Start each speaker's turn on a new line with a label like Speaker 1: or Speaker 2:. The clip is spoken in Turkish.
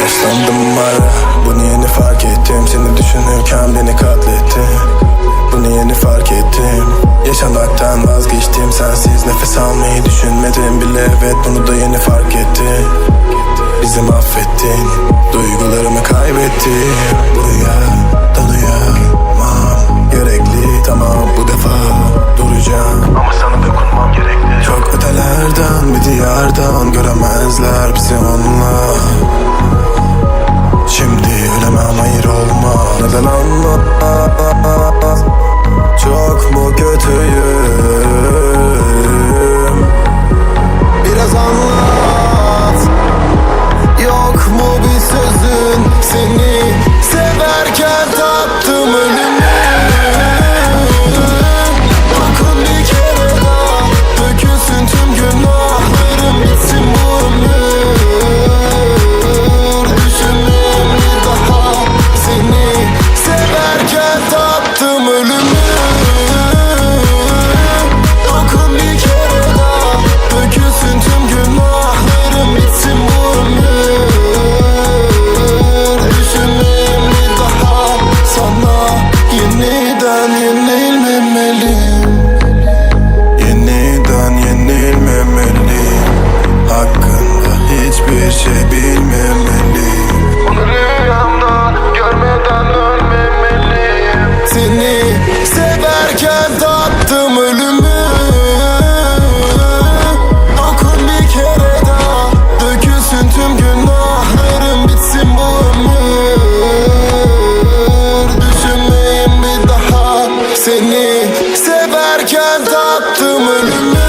Speaker 1: Yaşlandım hala Bunu yeni fark ettim? Seni düşünürken beni katlettin. Bunu yeni fark ettim? Yaşamaktan vazgeçtim. Sensiz nefes almayı düşünmedim bile. Evet bunu da yeni fark ettim Bizi mahvettin. Duygularımı kaybettim Buraya dalayamam. Gerekli. Tamam bu defa duracağım.
Speaker 2: Ama sana dokunmam gerekli.
Speaker 1: Çok ötelerden bir diyardan Göremezler bizi onlar to Severken tattım ölümü